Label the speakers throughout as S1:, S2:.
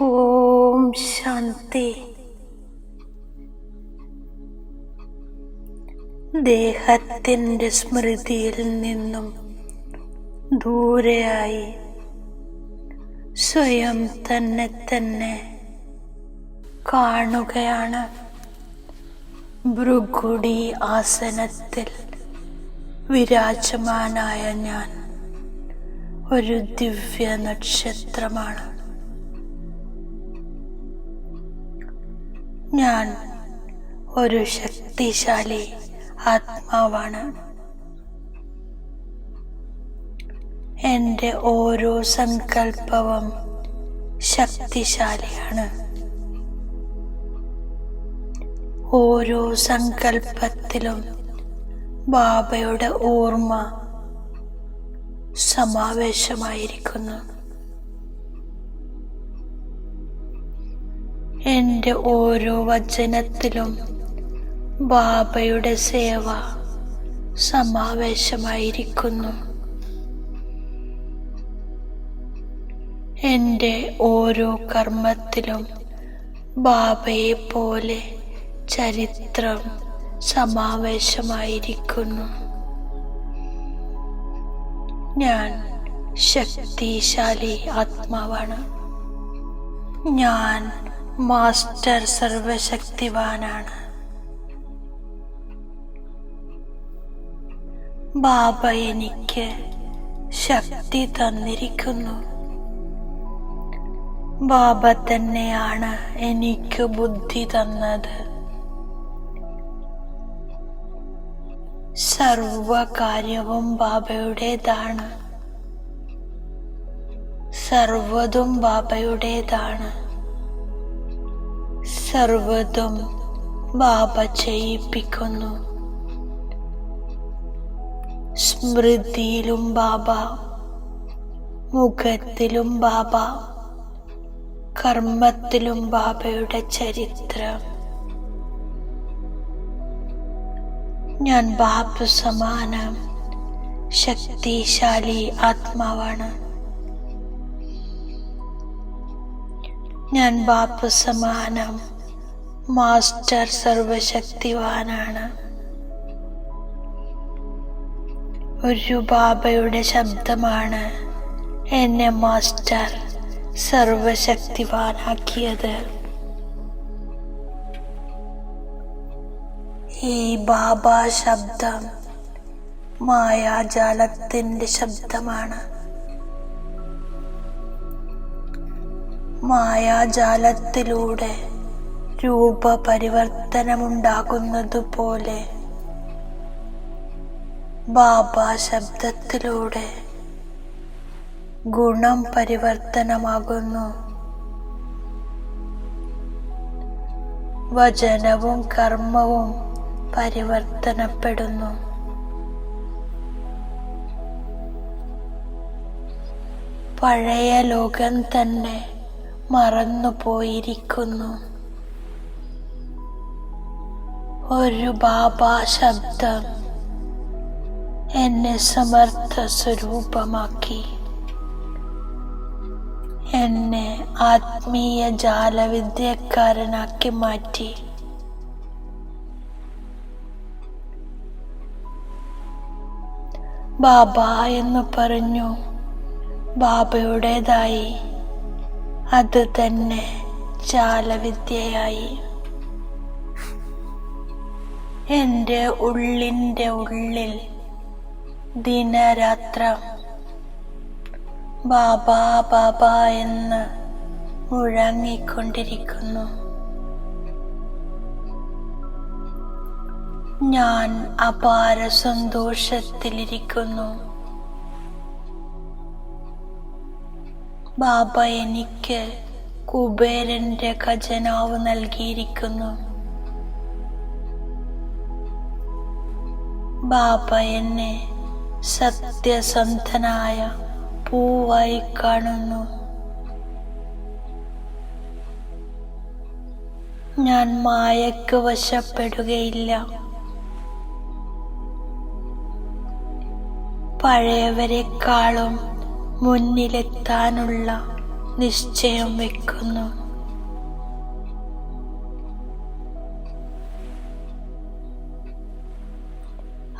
S1: ഓം ശാന്തി. ദേഹത്തിന്റെ സ്മൃതിയിൽ നിന്നും ദൂരെയായി സ്വയം തന്നെ തന്നെ കാണുകയാണ്. ഭൃഗുടി ആസനത്തിൽ വിരാജമാനായ ഞാൻ ഒരു ദിവ്യ നക്ഷത്രമാണ് ഞാൻ ഒരു ശക്തിശാലി ആത്മാവാണ്. എന്റെ ഓരോ സങ്കല്പവും ശക്തിശാലിയാണ്. ഓരോ സങ്കല്പത്തിലും ബാബയുടെ ഓർമ്മ സമാവേശമായിരിക്കുന്നു. എന്റെ ഓരോ വചനത്തിലും ബാബയുടെ സേവ സമാവേശമായിരിക്കുന്നു. എന്റെ ഓരോ കർമ്മത്തിലും ബാബയെ പോലെ ചരിത്രം സമാവേശമായിരിക്കുന്നു. ഞാൻ ശക്തിശാലി ആത്മാവാണ്. ഞാൻ മാസ്റ്റർ സർവശക്തിവാനാണ്. ബാബ എനിക്ക് ശക്തി തന്നിരിക്കുന്നു. ബാബ തന്നെയാണ് എനിക്ക് ബുദ്ധി തന്നത്. സർവകാര്യവും ബാബയുടേതാണ്. സർവതും ബാബയുടേതാണ്. സർവതും ബാബ ചെയ്യിപ്പിക്കുന്നു. സ്മൃതിയിലും ബാബ മുഖത്തിലും ബാബ കർമ്മത്തിലും ബാബയുടെ ചരിത്രം. ഞാൻ ബാബു സമാനം ശക്തിശാലി ആത്മാവാണ്. ഞാൻ ബാപ്പു സമാനം മാസ്റ്റർ സർവശക്തിവാനാണ്. ഒരു ബാബയുടെ ശബ്ദമാണ് എന്നെ മാസ്റ്റർ സർവശക്തിവാനാക്കിയത്. ഈ ബാബ ശബ്ദം മായാജാലത്തിന്റെ ശബ്ദമാണ്. മായാജാലത്തിലൂടെ രൂപപരിവർത്തനമുണ്ടാകുന്നതുപോലെ ബാബ ശബ്ദത്തിലൂടെ ഗുണം പരിവർത്തനമാകുന്നു. വചനവും കർമ്മവും പരിവർത്തനപ്പെടുന്നു. പഴയ ലോകം തന്നെ മറന്നുപോയിരിക്കുന്നു. ഒരു ബാബാ ശബ്ദം എന്നെ സമർത്ഥ സ്വരൂപമാക്കി. എന്നെ ആത്മീയ ജാലവിദ്യക്കാരനാക്കി മാറ്റി. ബാബ എന്ന് പറഞ്ഞു ബാബയുടേതായി. അത് തന്നെ ജാലവിദ്യയായി. എന്റെ ഉള്ളിന്റെ ഉള്ളിൽ ദിനരാത്രം. ബാബാ ബാബ എന്ന് മുഴങ്ങിക്കൊണ്ടിരിക്കുന്നു. ഞാൻ അപാര സന്തോഷത്തിലിരിക്കുന്നു. ബാബ എനിക്ക് കുബേരന്റെ ഖജനാവ് നൽകിയിരിക്കുന്നു. ബാബ എന്നെ സത്യസന്ധനായ പൂവായി കാണുന്നു. ഞാൻ മായക്ക് വശപ്പെടുകയില്ല. പഴയവരെക്കാളും മുന്നിലെത്താനുള്ള നിശ്ചയം വെക്കുന്നു.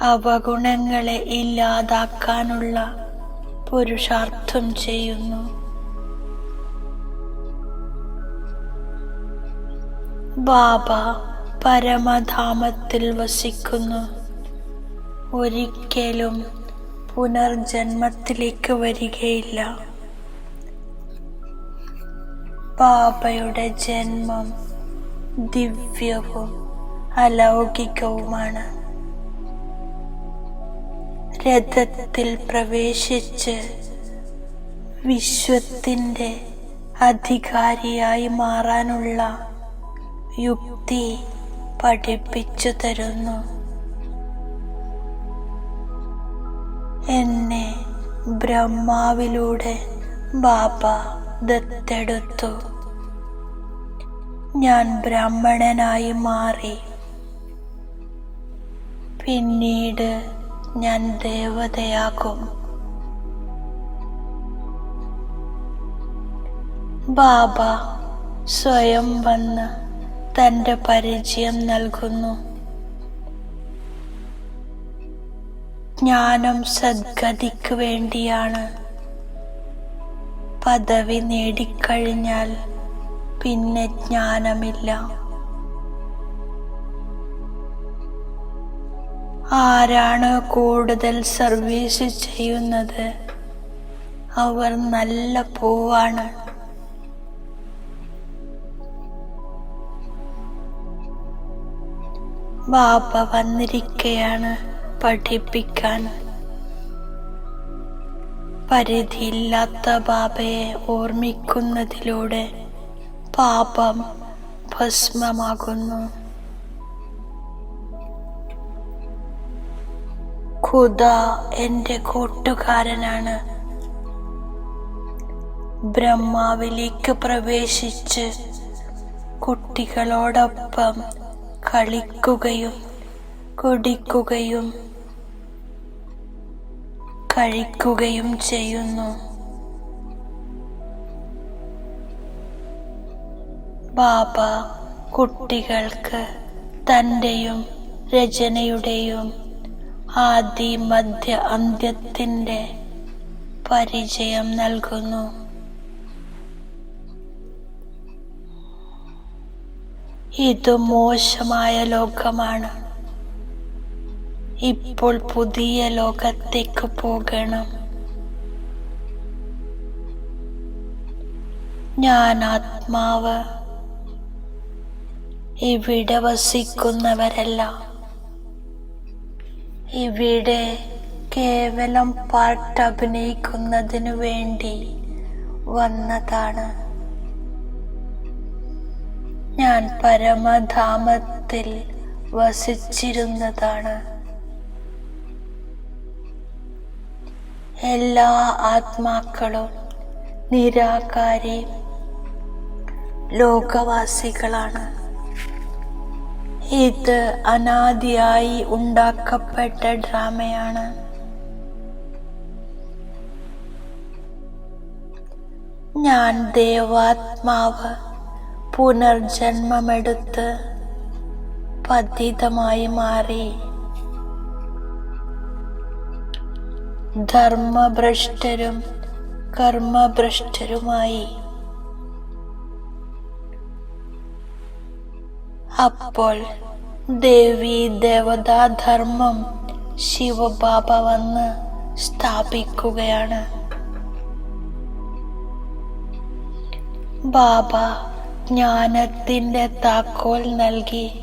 S1: അവഗുണങ്ങളെ ഇല്ലാതാക്കാനുള്ള പുരുഷാർത്ഥം ചെയ്യുന്നു. ബാബ പരമധാമത്തിൽ വസിക്കുന്നു. ഒരിക്കലും പുനർജന്മത്തിലേക്ക് വരികയില്ല. ബാബയുടെ ജന്മം ദിവ്യവും അലൗകികവുമാണ്. രഥത്തിൽ പ്രവേശിച്ച് വിശ്വത്തിന്റെ അധികാരിയായി മാറാനുള്ള യുക്തി പഠിപ്പിച്ചു തരുന്നു. എന്നെ ബ്രഹ്മാവിലൂടെ ബാബ ദത്തെടുത്തു. ഞാൻ ബ്രാഹ്മണനായി മാറി. പിന്നീട് ഞാൻ ദേവതയാകും. ബാബ സ്വയം വന്ന് തന്റെ പരിചയം നൽകുന്നു. ജ്ഞാനം സദ്ഗതിക്ക് വേണ്ടിയാണ്. പദവി നേടിക്കഴിഞ്ഞാൽ പിന്നെ ജ്ഞാനമില്ല. ആരാണ് കൂടുതൽ സർവീസ് ചെയ്യുന്നത്? അവർ നല്ല പൂവാണ്. ബാബ വന്നിരിക്കയാണ് പഠിപ്പിക്കാൻ. പരിധിയില്ലാത്ത ബാബയെ ഓർമ്മിക്കുന്നതിലൂടെ പാപം ഭസ്മമാകുന്നു. ഖുദ എന്റെ കൂട്ടുകാരനാണ്. ബ്രഹ്മാവിലേക്ക് പ്രവേശിച്ച് കുട്ടികളോടൊപ്പം കളിക്കുകയും കുടിക്കുകയും കഴിക്കുകയും ചെയ്യുന്നു. ബാബ കുട്ടികൾക്ക് തന്റെയും രചനയുടെയും ആദി മധ്യ അന്ത്യത്തിന്റെ പരിചയം നൽകുന്നു. ഇത് മോശമായ ലോകമാണ്. ഇപ്പോൾ പുതിയ ലോകത്തേക്ക് പോകണം. ഞാൻ ആത്മാവ്. ഇവിടെ വസിക്കുന്നവരല്ല ഇവിടെ കേവലം പാട്ട് അഭിനയിക്കുന്നതിനു വേണ്ടി വന്നതാണ്. ഞാൻ പരമധാമത്തിൽ വസിച്ചിരുന്നതാണ്. എല്ലാ ആത്മാക്കളും നിരാകാരി ലോകവാസികളാണ്. ഇത് അനാദിയായി ഉണ്ടാക്കപ്പെട്ട ഡ്രാമയാണ്. ഞാൻ ദേവാത്മാവ് പുനർജന്മമെടുത്ത് പതിതമായി മാറി. ധർമ്മഭ്രഷ്ടരും കർമ്മഭ്രഷ്ടരുമായി അപ്പോൾ ദേവി ദേവതാധർമ്മം ശിവബാബ വന്ന് സ്ഥാപിക്കുകയാണ്. ബാബ ജ്ഞാനത്തിന്റെ താക്കോൽ നൽകി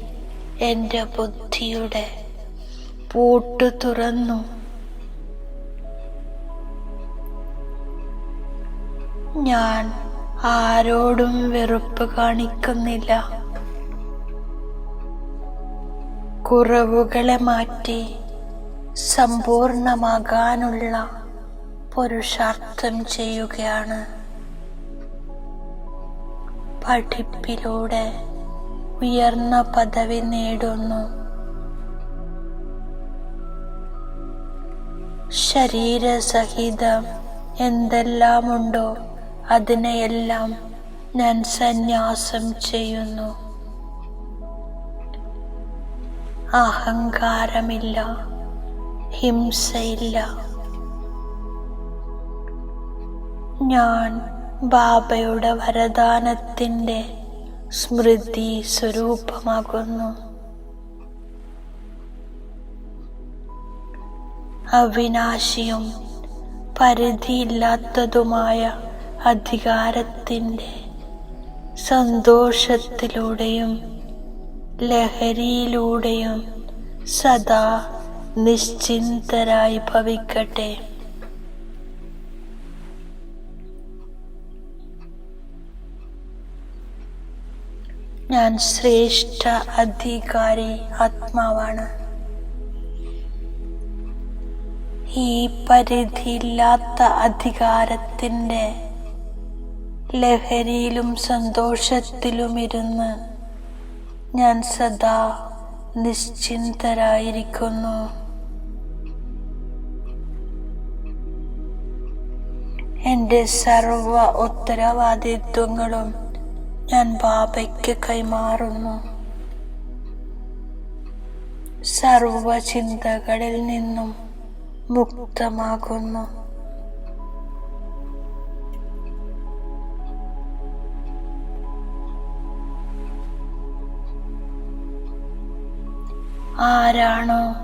S1: എന്റെ ബുദ്ധിയുടെ പൂട്ടു തുറന്നു. ഞാൻ ആരോടും വെറുപ്പ് കാണിക്കുന്നില്ല. കുറവുകളെ മാറ്റി സമ്പൂർണമാകാനുള്ള പുരുഷാർത്ഥം ചെയ്യുകയാണ്. പഠിപ്പിലൂടെ ഉയർന്ന പദവി നേടുന്നു. ശരീരസഹിതം എന്തെല്ലാമുണ്ടോ അതിനെയെല്ലാം ഞാൻ സന്യാസം ചെയ്യുന്നു. അഹങ്കാരമില്ല ഹിംസയില്ല. ഞാൻ ബാബയുടെ വരദാനത്തിന്റെ സ്മൃതി സ്വരൂപമാകുന്നു അവിനാശിയും പരിധിയില്ലാത്തതുമായ അധികാരത്തിന്റെ സന്തോഷത്തിലൂടെയും ലഹരിയിലൂടെയും സദാ നിശ്ചിന്തരായി ഭവിക്കട്ടെ. ഞാൻ ശ്രേഷ്ഠ അധികാരി ആത്മാവാണ്. ഈ പരിധിയില്ലാത്ത അധികാരത്തിന്റെ ലഹരിയിലും സന്തോഷത്തിലും ഇരുന്ന് ഞാൻ സദാ നിശ്ചിന്തരായിരിക്കുന്നു. എന്റെ സർവ ഉത്തരവാദിത്വങ്ങളും ഞാൻ ബാബയ്ക്ക് കൈമാറുന്നു. സർവ ചിന്തകളിൽ നിന്നും മുക്തമാകുന്നു. ആരാണോ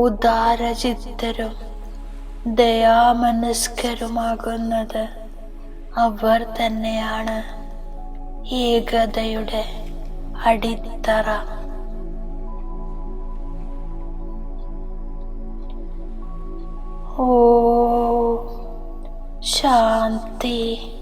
S1: ഉദാരചിത്തരും ദയാമനസ്കരുമാകുന്നത് അവർ തന്നെയാണ് ഏകതയുടെ അടിത്തറ. ഓ ശാന്തി.